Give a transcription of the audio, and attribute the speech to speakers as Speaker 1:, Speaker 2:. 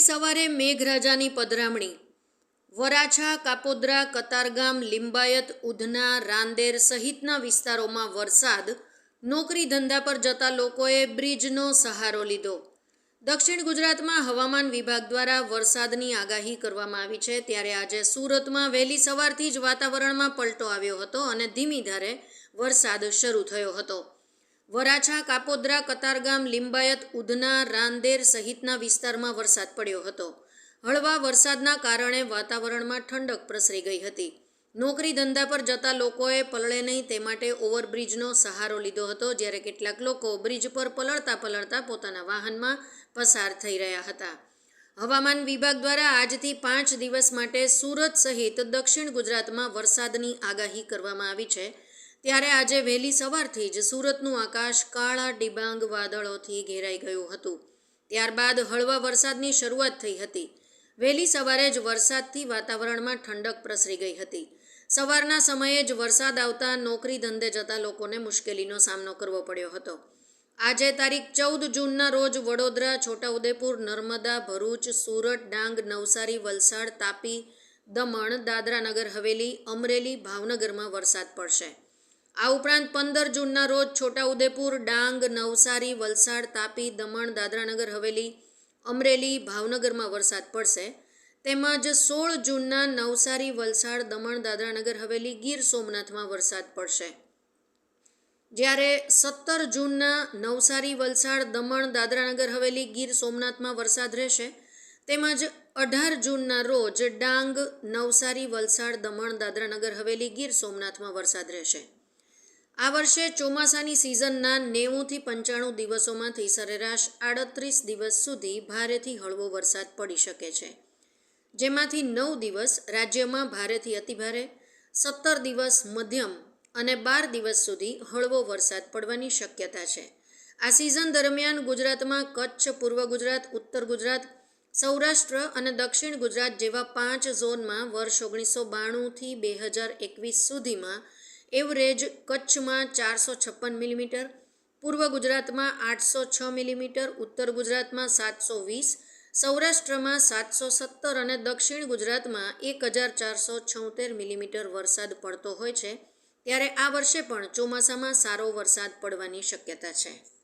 Speaker 1: સવારે મેઘરાજાની પધરામણી. વરાછા, કાપોદ્રા, કતારગામ, લિંબાયત, ઉધના, રાંદેર સહિતના વિસ્તારોમાં વરસાદ. નોકરી ધંધા પર જતા લોકોએ બ્રિજનો સહારો લીધો. દક્ષિણ ગુજરાતમાં હવામાન વિભાગ દ્વારા વરસાદની આગાહી કરવામાં આવી છે. ત્યારે આજે સુરતમાં વહેલી સવારથી જ વાતાવરણમાં પલટો આવ્યો હતો અને ધીમી ધારે વરસાદ શરૂ થયો હતો. વરાછા, કાપોદ્રા, કતારગામ, લિંબાયત, ઉધના, રાંદેર સહિતના વિસ્તારમાં વરસાદ પડ્યો હતો. હળવા વરસાદના કારણે વાતાવરણમાં ઠંડક પ્રસરી ગઈ હતી. નોકરી ધંધા પર જતા લોકોએ પલળે નહીં તે માટે ઓવરબ્રિજનો સહારો લીધો હતો, જ્યારે કેટલાક લોકો બ્રિજ પર પલળતા પલળતા પોતાના વાહનમાં પસાર થઈ રહ્યા હતા. હવામાન વિભાગ દ્વારા આજથી પાંચ દિવસ માટે સુરત સહિત દક્ષિણ ગુજરાતમાં વરસાદની આગાહી કરવામાં આવી છે. ત્યારે આજે વહેલી સવારથી જ સુરતનું આકાશ કાળા ડિબાંગ વાદળોથી ઘેરાઈ ગયું હતું. ત્યારબાદ હળવા વરસાદની શરૂઆત થઈ હતી. વહેલી સવારે જ વરસાદથી વાતાવરણમાં ઠંડક પ્રસરી ગઈ હતી. સવારના સમયે જ વરસાદ આવતા નોકરી ધંધે જતા લોકોને મુશ્કેલીનો સામનો કરવો પડ્યો હતો. આજે તારીખ ચૌદ જૂનના રોજ વડોદરા, છોટાઉદેપુર, નર્મદા, ભરૂચ, સુરત, ડાંગ, નવસારી, વલસાડ, તાપી, દમણ દાદરા નગર હવેલી, અમરેલી, ભાવનગરમાં વરસાદ પડશે. આ ઉપરાંત પંદર જૂનના રોજ છોટાઉદેપુર, ડાંગ, નવસારી, વલસાડ, તાપી, દમણ, દાદરાનગર, હવેલી, અમરેલી, ભાવનગરમાં વરસાદ પડશે. તેમજ સોળ જૂનના નવસારી, વલસાડ, દમણ, દાદરાનગર, હવેલી, ગીર સોમનાથમાં વરસાદ પડશે. જ્યારે સત્તર જૂનના નવસારી, વલસાડ, દમણ, દાદરાનગર, હવેલી, ગીર સોમનાથમાં વરસાદ રહેશે. તેમજ અઢાર જૂનના રોજ ડાંગ, નવસારી, વલસાડ, દમણ, દાદરાનગર, હવેલી, ગીર સોમનાથમાં વરસાદ રહેશે. આ વર્ષે ચોમાસાની સિઝનના નેવુંથી પંચાણું દિવસોમાંથી સરેરાશ આડત્રીસ દિવસ સુધી ભારેથી હળવો વરસાદ પડી શકે છે. જેમાંથી નવ દિવસ રાજ્યમાં ભારેથી અતિભારે, સત્તર દિવસ મધ્યમ અને બાર દિવસ સુધી હળવો વરસાદ પડવાની શક્યતા છે. આ સિઝન દરમિયાન ગુજરાતમાં કચ્છ, પૂર્વ ગુજરાત, ઉત્તર ગુજરાત, સૌરાષ્ટ્ર અને દક્ષિણ ગુજરાત જેવા પાંચ ઝોનમાં વર્ષ ઓગણીસો બાણુંથી બે હજાર એકવીસ સુધીમાં એવરેજ કચ્છમાં ચારસો છપ્પન મિલીમીટર, પૂર્વ ગુજરાતમાં આઠસો છ મિલીમીટર, ઉત્તર ગુજરાતમાં સાતસો વીસ, સૌરાષ્ટ્રમાં સાતસો સત્તર અને દક્ષિણ ગુજરાતમાં એક હજાર ચારસો છોતેર મિલીમીટર વરસાદ પડતો હોય છે, ત્યારે આ વર્ષે પણ ચોમાસામાં સારો વરસાદ પડવાની શક્યતા છે.